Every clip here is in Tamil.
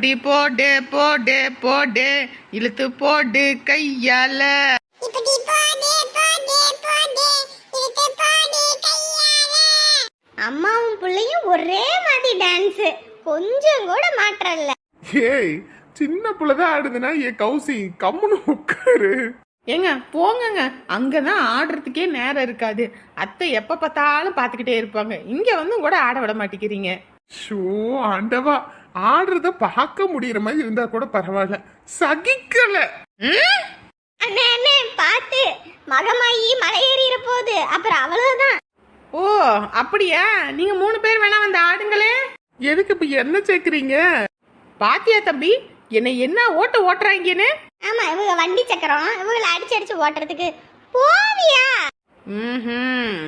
டி போடு போடு போடு. இழுத்து போடு கையால. அம்மாவும் பிள்ளையும் ஒரே மாதிரி டான்ஸ் கொஞ்சம் கூட மாற்றம் இல்ல. ஏய் சின்ன புள்ளதான் ஆடுதுன்னா ஏ கௌசி கம்முன்னு உட்காரு. ஏங்க போங்கங்க. அங்கதான் ஆடுறதுக்கே நேரம் இருக்காது. அத்தை எப்ப பார்த்தாலும் பார்த்துக்கிட்டே இருப்பாங்க. இங்க வந்து கூட ஆட விட மாட்டேங்கிறீங்க. ஷோ ஆண்டவா. ஆடுறத பார்க்க முடியற மாதிரி இருந்தா கூட பரவாயில்ல. சகிக்கல? அண்ணே அண்ணே பார்த்து. மகமாயி மலை ஏறிற போகுது அப்புறம் அவ்வளவுதான். ஓ அப்படியா? நீங்க மூணு பேர் வேணா வந்து ஆடுங்களே. எதுக்கு இப்ப என்ன சேர்க்கறீங்க? பாத்தியா தம்பி? என்னை என்ன ஓட்ட ஓட்டுறாங்கன்னு? ஆமா இவங்க வண்டி சக்கரம். இவங்களை அடிச்சு அடிச்சு ஓட்டுறதுக்கு. போவியா? ம்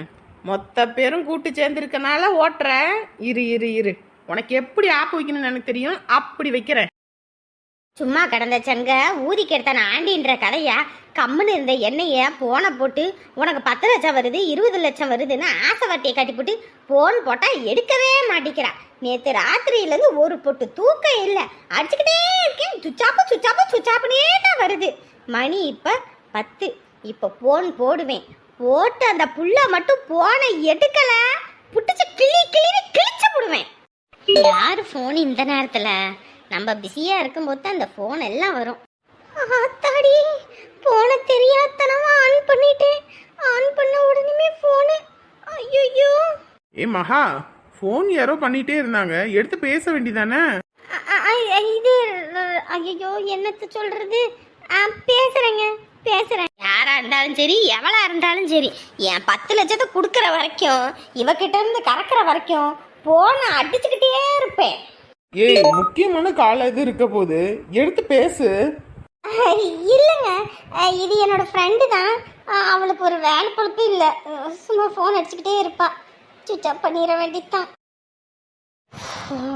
மொத்த பேரும் கூட்டு சேர்ந்துருக்கனால ஓட்டுற இரு இரு இரு. உனக்கு எப்படி ஆப்பு வைக்கணும்னு எனக்கு தெரியும்? அப்படி வைக்கிறேன். சும்மா கடந்த சங்க ஊதி கெடுத்தான ஆண்டின்ற கதையா? கம்முன்னு இருந்த எண்ணெய போனை போட்டு உனக்கு பத்து லட்சம் வருது இருபது லட்சம் வருதுன்னு ஆசை வட்டியை போட்டு போன் போட்டா எடுக்கவே மாட்டேங்கிறா. நேற்று ராத்திரியிலேருந்து ஒரு பொட்டு தூக்கம் இல்லை. அடிச்சுக்கிட்டே இருக்கேன். சுச்சாப்பு சுச்சாப்பு சுச்சாப்புனே தான் வருது. மணி இப்போ பத்து. இப்போ போன் போடுவேன். போட்டு அந்த புள்ள மட்டும் போனை எடுக்கலை. புட்டுச்சு கிளி கிளின்னு கிழிச்சு போடுவேன். யார் ஃபோன் இந்த நேரத்துல? நம்ம பிஸியா இருக்கும்போது அந்த ஃபோன் எல்லாம் வரும். ஆத்தாடி போன தெரியாதனமா ஆன் பண்ணிட்டேன். ஆன் பண்ண உடனே ஃபோனு ஐயோ ஏ மகா ஃபோன் யாரோ பண்ணிட்டே இருந்தாங்க. எடுத்து பேச வேண்டியதானே? இது ஐயோ என்னத்த சொல்றது? பேசுறேங்க பேசுறேன். யாரா இருந்தாலும் சரி எவளா இருந்தாலும் சரி என் பத்து லட்சத்தை கொடுக்கற வரைக்கும் இவகிட்ட இருந்து கறக்கிற வரைக்கும் போன அடிச்சுக்கிட்டே இருப்பேன். ஏய் முக்கியமான கால இது இருக்க போது எடுத்து பேசு. இல்லைங்க. இது என்னோட ஃப்ரெண்டு தான். அவளுக்கு ஒரு வேலை பொழுப்பு இல்லை. சும்மா ஃபோன் அடிச்சுக்கிட்டே இருப்பா. சுவிச் ஆஃப் பண்ணிட வேண்டியதுதான்.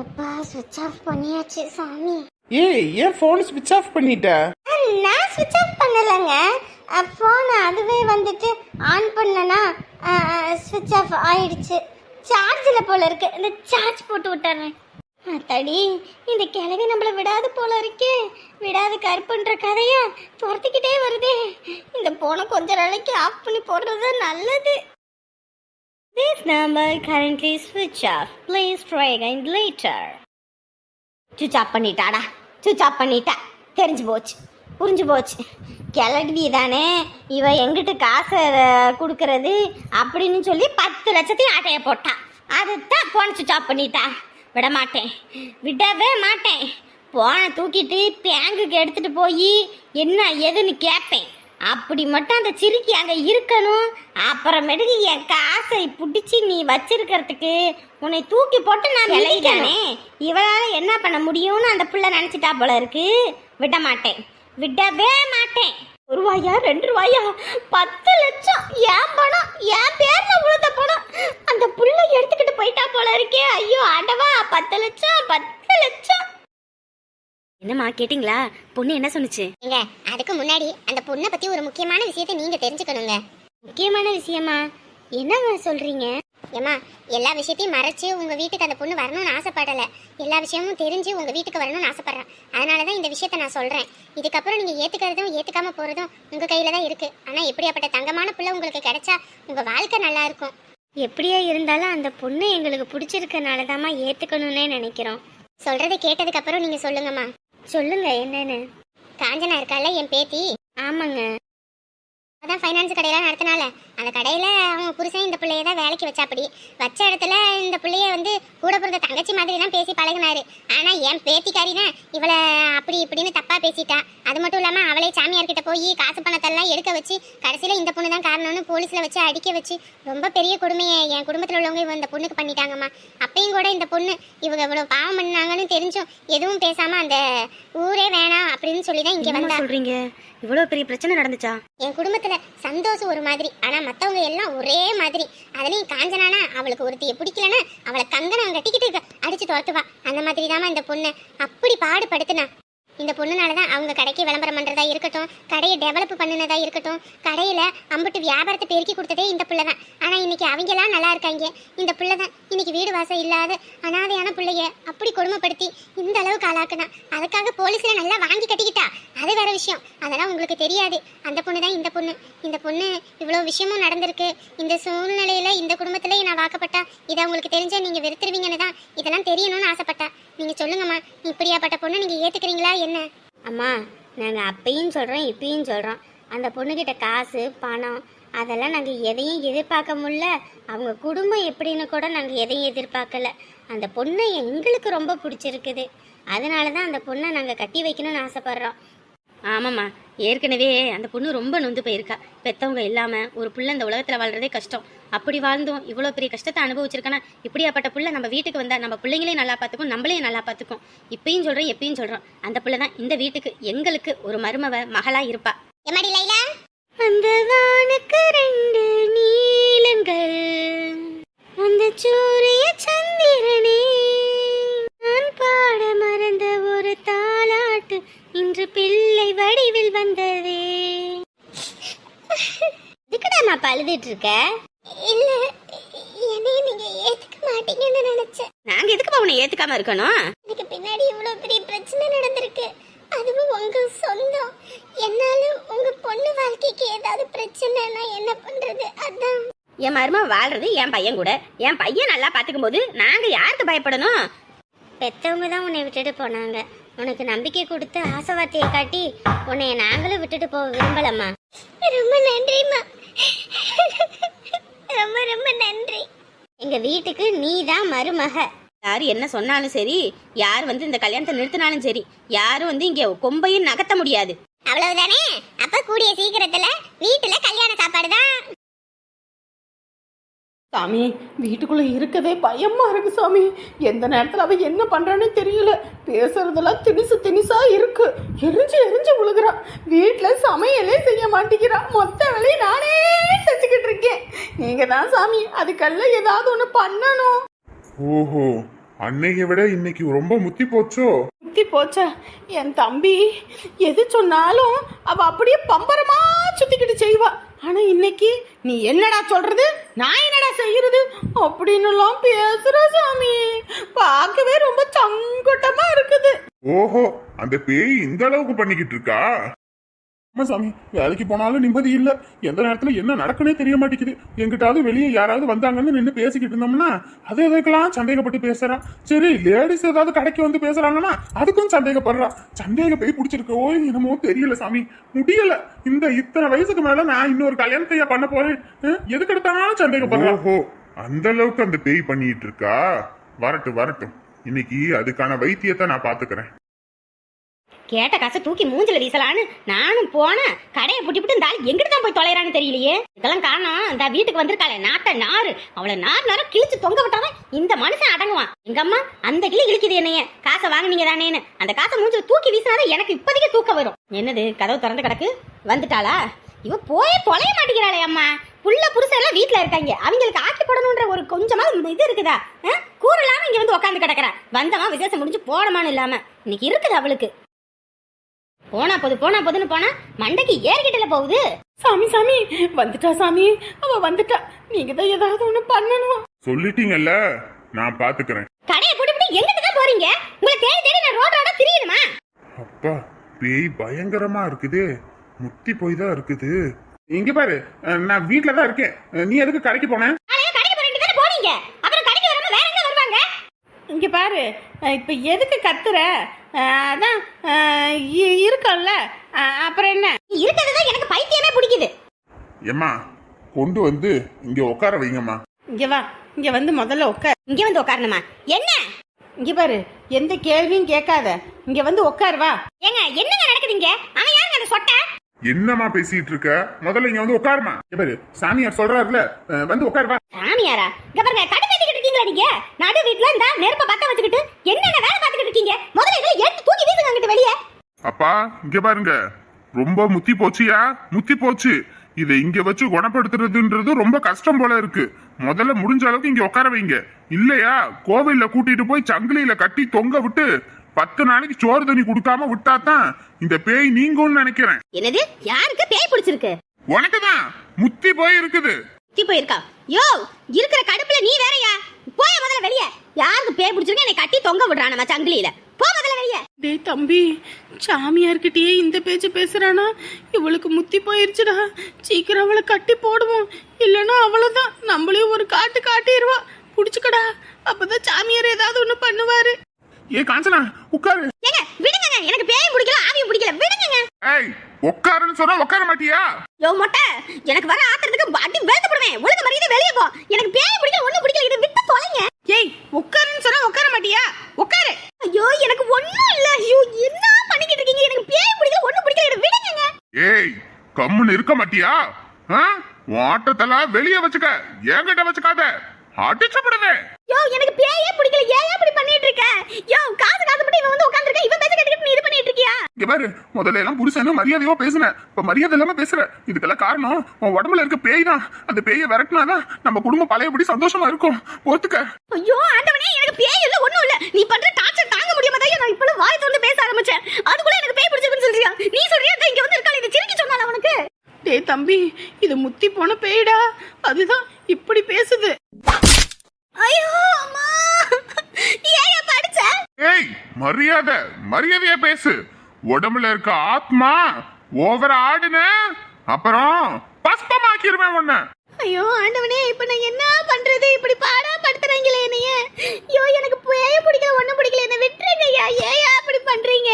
அப்பா சுவிச் ஆஃப் பண்ணியாச்சு சாமி. ஏய் ஏன் ஃபோன் ஸ்விட்ச் ஆஃப் பண்ணிட்ட? நான் சுவிச் ஆஃப் பண்ணலைங்க. ஃபோன் அதுவே வந்துட்டு ஆன் பண்ணனா சுவிச் ஆஃப் ஆயிடுச்சு. சார்ஜில் போல இருக்கு. இந்த சார்ஜ் போட்டு விட்டுறேன். அத்தாடி இந்த கிழவி நம்மளை விடாது போல இருக்கே. விடாது கருப்புன்ற கதையா துரத்திக்கிட்டே வருதே. இந்த போனை கொஞ்ச நாளைக்கு ஆஃப் பண்ணி போடுறது நல்லது. This number currently switch off. Please try again later. Switch off பண்ணிட்டாடா. Switch off பண்ணிட்டா தெரிஞ்சு போச்சு. புரிஞ்சு போச்சு. கிளவி தானே இவ எங்கிட்ட காசை கொடுக்கறது அப்படின்னு சொல்லி பத்து லட்சத்தையும் ஆட்டைய போட்டா. அதுதான் போன சுவிச் ஆஃப் பண்ணிட்டா. விட மாட்டேன் விடவே மாட்டேன். போனை தூக்கிட்டு பேங்குக்கு எடுத்துட்டு போய் என்ன ஏதுன்னு கேட்பேன் அப்படி மட்டும் அந்த சிறுக்கி அங்கே இருக்கணும். அப்புறமேட்டுக்கு என் காசை பிடிச்சி நீ வச்சிருக்கிறதுக்கு உன்னை தூக்கி போட்டு நான் விளையானே இவளால் என்ன பண்ண முடியும்னு அந்த பிள்ளை நினச்சிட்டா போல இருக்கு. விட மாட்டேன் விடவே மாட்டேன். ஒரு ரூபாயா ரெண்டு ரூபாயா? பத்து லட்சம். என் பணம் என் பேர்ல விழுந்த பணம். அந்த புள்ள எடுத்துக்கிட்டு போயிட்டா போல இருக்கே. ஐயோ ஆண்டவா பத்து லட்சம் பத்து லட்சம். என்னம்மா கேட்டிங்களா? பொண்ணு என்ன சொன்னுச்சு? ஏங்க அதுக்கு முன்னாடி அந்த பொண்ணை பத்தி ஒரு முக்கியமான விஷயத்தை நீங்க தெரிஞ்சுக்கணுங்க. முக்கியமான விஷயமா? என்னங்க சொல்றீங்க? ஏமா எல்லா விஷயத்தையும் மறைச்சு உங்க வீட்டுக்கு அந்த பொண்ணு வரணும்னு ஆசைப்படல. எல்லா விஷயமும் தெரிஞ்சு உங்க வீட்டுக்கு வரணும்னு ஆசைப்படுறேன் அதனாலதான் இந்த விஷயத்தை நான் சொல்றேன். இதுக்கப்புறம் நீங்க ஏத்துக்கிறதும் ஏத்துக்காம போறதும் உங்க கையில தான் இருக்கு. ஆனா எப்படியாப்பட்ட தங்கமான பிள்ளை உங்களுக்கு கிடைச்சா உங்க வாழ்க்கை நல்லா இருக்கும். எப்படியா இருந்தாலும் அந்த பொண்ணு எங்களுக்கு பிடிச்சிருக்கனால தாம்மா ஏத்துக்கணும்னே நினைக்கிறோம். சொல்றதை கேட்டதுக்கு அப்புறம் நீங்க சொல்லுங்கம்மா. சொல்லுங்க என்னன்னு. காஞ்சனா இருக்கால என் பேத்தி? ஆமாங்க. அதான் ஃபைனான்ஸ் கடையெல்லாம் நடத்தினால. அந்த கடையில் அவங்க புருஷன் இந்த பிள்ளைய தான் வேலைக்கு வச்சாப்படி. வச்ச இடத்துல இந்த பிள்ளைய வந்து கூட பிறந்த தங்கச்சி மாதிரி தான் பேசி பழகுனாரு. ஆனால் என் பேத்திக்காரி தான் இவளை அப்படி இப்படின்னு தப்பாக பேசிட்டா. அது மட்டும் இல்லாமல் அவளே சாமியார்கிட்ட போய் காசு பணத்தெல்லாம் எடுக்க வச்சு கடைசியில் இந்த பொண்ணு தான் காரணம்னு போலீஸில் வச்சு அடிக்க வச்சு ரொம்ப பெரிய கொடுமையை என் குடும்பத்தில் உள்ளவங்க இந்த பொண்ணுக்கு பண்ணிட்டாங்கம்மா. அப்பயும் கூட இந்த பொண்ணு இவங்க இவ்வளோ பாவம் பண்ணாங்கன்னு தெரிஞ்சும் எதுவும் பேசாமல் அந்த ஊரே வேணாம் அப்படின்னு சொல்லி தான் இங்கே வந்தா. சொல்றீங்க? இவ்வளவு பெரிய பிரச்சனை நடந்துச்சா? என் குடும்பத்துல சந்தோஷம் ஒரு மாதிரி. ஆனா மத்தவங்க எல்லாம் ஒரே மாதிரி. அதுலயும் காஞ்சனானா அவளுக்கு ஒருத்திய பிடிக்கலன்னா அவளை கங்கணம் கட்டிக்கிட்டு அடிச்சு துரத்துவா. அந்த மாதிரி தாமா இந்த பொண்ணை. அப்படி பாடுபடுத்துனா இந்த பொண்ணுனால தான் அவங்க கடைக்கு விளம்பரம் பண்ணுறதா இருக்கட்டும் கடையை டெவலப் பண்ணினதா இருக்கட்டும் கடையில் அம்புட்டு வியாபாரத்தை பெருக்கி கொடுத்ததே இந்த பிள்ளை தான். ஆனால் இன்னைக்கு அவங்கெல்லாம் நல்லா இருக்காங்க. இந்த பிள்ளை தான் இன்னைக்கு வீடு வாசம் இல்லாத அனாதையான பிள்ளைய அப்படி கொடுமைப்படுத்தி இந்த அளவுக்கு ஆளாக்குனா அதுக்காக போலீஸில் நல்லா வாங்கி கட்டிக்கிட்டா. அது வேற விஷயம். அதெல்லாம் உங்களுக்கு தெரியாது. அந்த பொண்ணு தான் இந்த பொண்ணு. இந்த பொண்ணு இவ்வளோ விஷயமும் நடந்திருக்கு. இந்த சூழ்நிலையில் இந்த குடும்பத்திலே நான் வாக்கப்பட்டா இதை உங்களுக்கு தெரிஞ்ச நீங்கள் வெறுத்துருவீங்கன்னு தான் இதெல்லாம் தெரியணும்னு ஆசைப்பட்டா. நீங்க சொல்லுங்கம்மா இப்படியாப்பட்ட பொண்ணை நீங்க ஏத்துக்கிறீங்களா என்ன? அம்மா நாங்கள் அப்பயும் சொல்கிறோம் இப்பயும் சொல்கிறோம் அந்த பொண்ணுக்கிட்ட காசு பணம் அதெல்லாம் நாங்கள் எதையும் எதிர்பார்க்க முடியல. அவங்க குடும்பம் எப்படின்னு கூட நாங்கள் எதையும் எதிர்பார்க்கல. அந்த பொண்ணை எங்களுக்கு ரொம்ப பிடிச்சிருக்குது. அதனால தான் அந்த பொண்ணை நாங்கள் கட்டி வைக்கணும்னு ஆசைப்பட்றோம். ஆமாம்மா. ஏற்கனவே அந்த பொண்ணு ரொம்ப நொந்து போயிருக்கா. பெத்தவங்க இல்லாமல் ஒரு புள்ள இந்த உலகத்தில் வாழ்றதே கஷ்டம். அப்படி வாழ்ந்தும் இவ்வளோ பெரிய கஷ்டத்தை அனுபவிச்சிருக்கனா? இப்படியாப்பட்ட புள்ள நம்ம வீட்டுக்கு வந்தா நம்ம பிள்ளைங்களையும் நல்லா பார்த்துக்கும் நம்மளையும் நல்லா பார்த்துக்கும். இப்பயும் சொல்கிறோம் எப்பயும் சொல்கிறோம் அந்த புள்ள தான் இந்த வீட்டுக்கு எங்களுக்கு ஒரு மருமவ மகளாக இருப்பா. எம்மாடி லைலா? அந்த வானுக்கு ரெண்டு நீலங்கள் அந்த சூரிய சந்திரனே. நான் பாட மறந்த ஒரு தாலாட்டு இன்று பிள்ளை வடிவில் வந்ததே. இதுக்குடாமா பழுதுட்டு இருக்க? இல்ல என்னைய நீங்க ஏத்துக்க மாட்டீங்கன்னு நினைச்சேன். நாங்க எதுக்கு உன்னை ஏத்துக்காம இருக்கணும்? எனக்கு பின்னாடி இவ்வளவு பெரிய பிரச்சனை நடந்திருக்கு. அதுவும் உங்க சொந்தம். என்னால உங்க பொண்ணு வாழ்க்கைக்கு ஏதாவது பிரச்சனைனா என்ன பண்றது? அதான். என் மருமா வாழ்றது என் பையன் கூட. என் பையன் நல்லா பாத்துக்கும் போது நாங்க யாருக்கு பயப்படணும்? பெத்தவங்க தான் உன்னை விட்டுட்டு போனாங்க. உனக்கு நம்பிக்கை கொடுத்து ஆசை வார்த்தையை காட்டி உன்னை நாங்களும் விட்டுட்டு போக விரும்பலம்மா. ரொம்ப நன்றிம்மா. ரொம்ப ரொம்ப நன்றி. எங்க வீட்டுக்கு நீ தான் மருமக. யார் என்ன சொன்னாலும் சரி யார் வந்து இந்த கல்யாணத்தை நிறுத்தினாலும் சரி யாரும் வந்து இங்க கொம்பையும் நகர்த்த முடியாது. அவ்வளவுதானே? அப்ப கூடிய சீக்கிரத்துல வீட்டுல கல்யாண சாப்பாடு தான் சாமி வீட்டுக்குள்ளே இருக்கவே பயமாக இருக்கு சாமி. எந்த நேரத்தில் அவள் என்ன பண்ணுறான்னு தெரியல. பேசுறதெல்லாம் திணிசு திணிசாக இருக்கு. எரிஞ்சு எரிஞ்சு விழுகிறான் வீட்டில் சமையலே செய்ய மாட்டேங்கிறான் மொத்த வேலையும் நானே செஞ்சுக்கிட்டு இருக்கேன். நீங்கள் தான் சாமி அதுக்கெல்லாம் ஏதாவது ஒன்று பண்ணணும். ஓஹோ. அன்னையை விட இன்னைக்கு ரொம்ப முத்தி போச்சோ? சுத்தி போச்சா? என் தம்பி எது சொன்னாலும் அவ அப்படியே பம்பரமா சுத்திக்கிட்டு செய்வா. ஆனா இன்னைக்கு நீ என்னடா சொல்றது? நான் என்னடா செய்யறது? அப்படின்னு எல்லாம் பேசுற சாமி. பார்க்கவே ரொம்ப சங்கட்டமா இருக்குது. ஓஹோ அந்த பேய் இந்த அளவுக்கு பண்ணிக்கிட்டு இருக்கா? ஆமா சாமி. வேலைக்கு போனாலும் நிம்மதி இல்ல. எந்த நேரத்துல என்ன நடக்குன்னே தெரிய மாட்டேங்குது. எங்கிட்டாவது வெளியே யாராவது வந்தாங்கன்னு நின்று பேசிக்கிட்டு இருந்தோம்னா அது எதுக்கெல்லாம் சந்தேகப்பட்டு பேசுறான் சரி லேடிஸ் ஏதாவது கடைக்கு வந்து பேசுறாங்கன்னா அதுக்கும் சந்தேகப்படுறான் சந்தேகம் போய் பிடிச்சிருக்கோ என்னமோ தெரியல சாமி. முடியல. இந்த இத்தனை வயசுக்கு மேல நான் இன்னொரு கல்யாணத்தையா பண்ண போறேன். எதுக்கு எடுத்தாலும் சந்தேகப்படுறேன் ஓஹோ அந்த அளவுக்கு அந்த பேய் பண்ணிட்டு இருக்கா? வரட்டும் வரட்டும். இன்னைக்கு அதுக்கான வைத்தியத்தை நான் பாத்துக்கிறேன் கேட்ட காசை தூக்கி மூஞ்சில வீசலான்னு நானும் போனேன். கடையை புட்டிவிட்டு இந்த ஆள் எங்கிட்டு தான் போய் தொலைறான்னு தெரியலையே. இதெல்லாம் காரணம் இந்த வீட்டுக்கு வந்திருக்காளே நாத்த நாறு. அவளை நார் நேரம் கிழிச்சு தொங்க விட்டாதான் இந்த மனுஷன் அடங்குவான். எங்க அம்மா அந்த கிளி இழுக்குது என்னைய. காசை வாங்குனீங்க தானேன்னு. அந்த காசை மூஞ்சில தூக்கி வீசினாதான் எனக்கு இப்போதைக்கு தூக்கம் வரும். என்னது கதவு திறந்து கிடக்கு? வந்துட்டாளா? இவ போய் தொலைய மாட்டேங்கிறாளே அம்மா. புள்ள புருஷன் எல்லாம் வீட்டுல இருக்காங்க. அவங்களுக்கு ஆக்கி போடணுன்ற ஒரு கொஞ்சமா இது இருக்குதா? கூறலாம கூறு இல்லாம இங்க வந்து உட்காந்து கிடக்குறா. வந்தவன் விசேஷம் முடிஞ்சு போனமான்னு இல்லாம. இன்னைக்கு இருக்குது அவளுக்கு. போனா போது போனா போதுன்னு போனா மண்டைக்கு ஏறிக்கிட்டல போகுது. சாமி சாமி வந்துட்டா சாமி. அவ வந்துட்டா. நீங்க தான் ஏதாவது ஒண்ணு பண்ணணும். சொல்லிட்டீங்கல்ல? நான் பாத்துக்கிறேன். கடையை போட்டு எங்கிட்டு தான் போறீங்க? உங்களை தேடி தேடி நான் ரோட் ரோட திரியணுமா? அப்பா பேய் பயங்கரமா இருக்குதே. முத்தி போய் தான் இருக்குது. இங்க பாரு நான் வீட்ல தான் இருக்கேன் நீ எதுக்கு கடைக்கு போன நாளைக்கு கடைக்கு போறீங்க தானே போறீங்க அப்புறம் கடைக்கு வராம வேற எங்க வருவாங்க இங்க பாரு. இப்ப எதுக்கு கத்துற? அதான் அஹ் இ- இருக்கல்ல அஹ் அப்புறம் என்ன? நீ இருக்கிறது தான் எனக்கு பைத்தியமே பிடிக்குது. ஏம்மா கொண்டு வந்து இங்க உட்கார வைங்கம்மா. இங்க வா. இங்க வந்து முதல்ல உட்கார் இங்க வந்து உட்காரணுமா? என்ன? இங்க பாரு. எந்த கேள்வியும் கேட்காத. இங்க வந்து உட்கார் வா. ஏங்க என்னங்க நடக்குதுங்க அவன் யாருங்க அந்த சொட்டை? என்னம்மா பேசிட்டு இருக்க? முதல்ல இங்க வந்து உட்காருமா பாரு சாமியார் சொல்றாருல வந்து உட்காரு வா. சாமியாரா? இங்க பாருங்க கடை கட்டிக்கிட்டு இருக்கீங்களா நீங்க? நடு வீட்டுல இந்த நெருப்ப பத்த வச்சுக்கிட்டு என்னென்ன வேலை பார்த்துக்கிட்டு இருக்கீங்க? முதல்ல இதெல்லாம் எடுத்து தூக்கி வீசுங்க அங்கிட்டு வெளியே. அப்பா இங்க பாருங்க. ரொம்ப முத்தி போச்சியா? முத்தி போச்சு. இதை இங்க வச்சு குணப்படுத்துறதுன்றது ரொம்ப கஷ்டம் போல இருக்கு. முதல்ல முடிஞ்ச அளவுக்கு இங்க உட்கார வைங்க. இல்லையா? கோவில்ல கூட்டிட்டு போய் சங்கிலியில கட்டி தொங்க விட்டு பத்து நாளைக்கு சோறு தண்ணி கொடுக்காம விட்டாதான் இந்த பேய் நீங்கும்னு நினைக்கிறேன். என்னது? யாருக்கு பேய் பிடிச்சிருக்கு? உனக்குதான். முத்தி போய் இருக்குது. சுத்தி போயிருக்கா? யோ இருக்கிற கடுப்புல நீ வேறயா? போய முதல்ல வெளிய. யாருக்கு பேய் பிடிச்சிருக்கு என்னை கட்டி தொங்க விடுறான் நம்ம சங்கிலியில போ முதல்ல வெளிய. டேய் தம்பி சாமியார்கிட்டயே இந்த பேச்சு பேசுறானா? இவளுக்கு முத்தி போயிருச்சுடா. சீக்கிரம் அவளை கட்டி போடுவோம். இல்லைன்னா அவ்வளவுதான். நம்மளையும் ஒரு காட்டு காட்டிடுவா. புடிச்சுக்கடா. அப்பதான் சாமியார் ஏதாவது ஒண்ணு பண்ணுவாரு. ஏ காஞ்சனா உட்காரு. ஏங்க விடுங்க எனக்கு பேயும் பிடிக்கல ஆவியும் பிடிக்கல. விடுங்க ஏய் உட்காருன்னு சொன்னா உட்கார மாட்டியா? யோ மொட்டை. எனக்கு வர ஆத்திரத்துக்கு அடி வெளுத்து போடுவேன் ஒழுங்கு மரியாதை வெளிய போ. எனக்கு பேய் பிடிக்கல ஒண்ணு பிடிக்கல. இதை விட்டு தொலைங்க. ஏய் உட்காருன்னு சொன்னா உட்கார மாட்டியா? உட்காரு. ஐயோ எனக்கு ஒண்ணும் இல்ல. ஐயோ என்ன பண்ணிக்கிட்டு இருக்கீங்க? எனக்கு பேய் பிடிக்கல ஒண்ணு பிடிக்கல. இதை விடுங்க ஏய் கம்முன்னு இருக்க மாட்டியா? ஆ? உன் ஆட்டத்தெல்லாம் வெளியே வச்சுக்க. என்கிட்ட வச்சுக்காத. அடிச்சு விடுவேன் யோ எனக்கு பேயே பிடிக்கல ஏன் இப்படி பண்ணிட்டு இருக்க யோ காசு காசு பட்டு இவன் வந்து உட்கார்ந்திருக்க இவன் பேச கேட்டுக்கிட்டு நீ இது பண்ணிட்டு இருக்கியா இங்க பாரு முதல்ல எல்லாம் புருஷன் மரியாதையோ பேசுனேன் இப்ப மரியாதை இல்லாம பேசுற. இதுக்கெல்லாம் காரணம் உன் உடம்புல இருக்க பேய் தான். அந்த பேயை விரட்டினாதான் நம்ம குடும்பம் பழையபடி சந்தோஷமா இருக்கும். ஒத்துக்க ஐயோ ஆண்டவனே எனக்கு பேய் இல்ல ஒண்ணும் இல்ல. நீ பண்ற டார்ச்சர் தாங்க முடியாம தான் நான் இப்பலாம் வாய் திறந்து பேச ஆரம்பிச்சேன். அதுக்குள்ள எனக்கு பேய் பிடிச்சிருக்குன்னு சொல்றியா? நீ சொல்றியா? இங்க வந்து இருக்காளே இதை சிரிக்கி சொன்னால அவனுக்கு டேய் தம்பி இது முத்தி போன பேய்டா. அதுதான் இப்படி பேசுது. ஐயோ அம்மா. ஏன் படிச்ச? ஏய் மரியாதை மரியாதையா பேசு. உடம்புல இருக்க ஆத்மா ஓவர் ஆடுன அப்புறம் பஸ்பமாக்கிருவேன் உன்ன. ஐயோ ஆண்டவனே இப்ப நான் என்ன பண்றது? இப்படி பாடா படுத்துறீங்களே என்னைய. ஐயோ எனக்கு பேய பிடிக்கல ஒண்ணும் பிடிக்கல. என்ன விட்டுருங்க ஐயா. ஏயா அப்படி பண்றீங்க?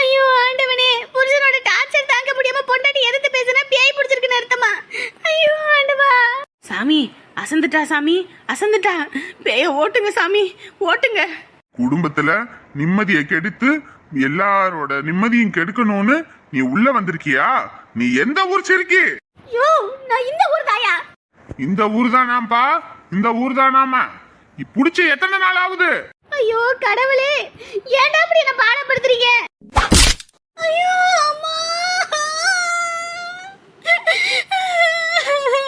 ஐயோ ஆண்டவனே புருஷனோட டார்ச்சர் தாங்க முடியாம பொண்டாட்டி எதிர்த்து பேசினா பேய் பிடிச்சிருக்குன்னு அர்த்தமா? ஐயோ ஆண்டவா. சாமி அசந்துட்டா சாமி? அசந்துட்டா. பேய ஓட்டுங்க சாமி ஓட்டுங்க. குடும்பத்துல நிம்மதியை கெடுத்து எல்லாரோட நிம்மதியும் கெடுக்கணும்னு நீ உள்ள வந்திருக்கியா? நீ எந்த ஊர் சிரிக்கி நான் இந்த ஊர் தாயா? இந்த ஊர் தான் நாம்பா இந்த ஊர் தான் நாம புடிச்சு எத்தனை நாள் ஆகுது? ஐயோ கடவுளே. ஏன்டா அப்படி என்ன பாடப்படுத்துறீங்க ஐயோ அம்மா.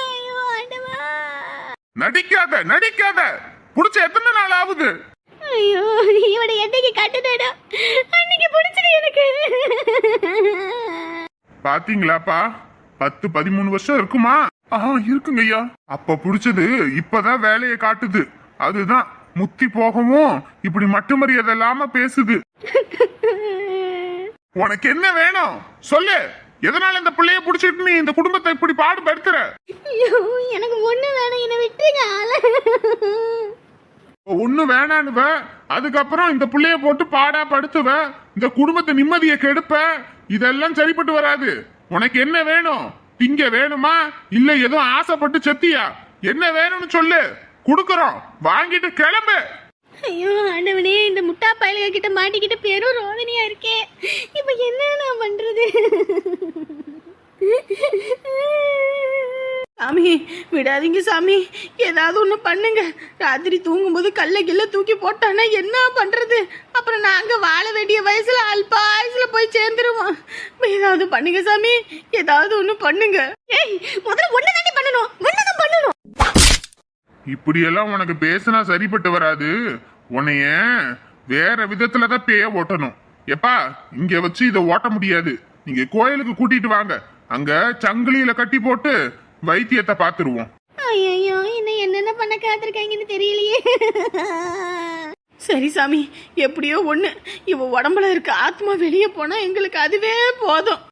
ஐயோ ஆண்டவா. நடிக்காத நடிக்காத. புடிச்ச எத்தனை நாள் ஆகுது? ஐயோ இவனை என்னைக்கு கட்டுனடா? எனக்கு. பாத்தீங்களாப்பா? பத்து பதிமூணு வருஷம் இருக்குமா? ஆ இருக்குங்க ஐயா அப்ப புடிச்சது இப்பதான் வேலையை காட்டுது. அதுதான் முத்தி போகவும் இப்படி மட்டு மரியாதை இல்லாம பேசுது. உனக்கு என்ன வேணும்? சொல்லு. எதனால இந்த பிள்ளைய புடிச்சிட்டு நீ இந்த குடும்பத்தை இப்படி பாடுபடுத்துற? எனக்கு ஒண்ணு வேணும். என்னை விட்டுருங்க ஆள. ஒண்ணு வேணானுவ அதுக்கப்புறம் இந்த புள்ளைய போட்டு பாடா படுத்துவ. இந்த குடும்பத்தை நிம்மதியை கெடுப்ப? இதெல்லாம் சரிப்பட்டு வராது. உனக்கு என்ன வேணும்? திங்க வேணுமா? இல்ல ஏதோ ஆசைப்பட்டு செத்தியா? என்ன வேணும்னு சொல்லு. குடுக்கறோம். வாங்கிட்டு கிளம்பு. ஐயோ ஆண்டவனே இந்த முட்டா பயலுக கிட்ட மாட்டிக்கிட்டு பெரும் ரோதனையா இருக்கே. இப்ப என்ன நான் பண்றது? சாமி விடாதீங்க சாமி. ஏதாவது ஒன்று பண்ணுங்க. ராத்திரி தூங்கும்போது கல்லை கில்ல தூக்கி போட்டானா என்ன பண்ணுறது அப்புறம் நாங்கள் வாழ வேண்டிய வயசில் அல்பா வயசில் போய் சேர்ந்துருவோம். ஏதாவது பண்ணுங்க சாமி. ஏதாவது ஒன்று பண்ணுங்க. ஏய் முதல்ல ஒன்று தாண்டி பண்ணணும். ஒண்ணுதான் பண்ணணும். இப்படியெல்லாம் உனக்கு பேசினா சரிப்பட்டு வராது. உன்னைய வேற விதத்துல தான் பேய ஓட்டணும். எப்பா இங்க வச்சு இதை ஓட்ட முடியாது. நீங்க கோயிலுக்கு கூட்டிட்டு வாங்க. அங்க சங்கிலியில கட்டி போட்டு வைத்தியத்தை பார்த்துருவோம். ஐயோ என்ன என்னென்ன பண்ண காத்திருக்காங்கன்னு தெரியலையே. சரி சாமி எப்படியோ ஒண்ணு. இவ உடம்புல இருக்க ஆத்மா வெளியே போனா எங்களுக்கு அதுவே போதும்.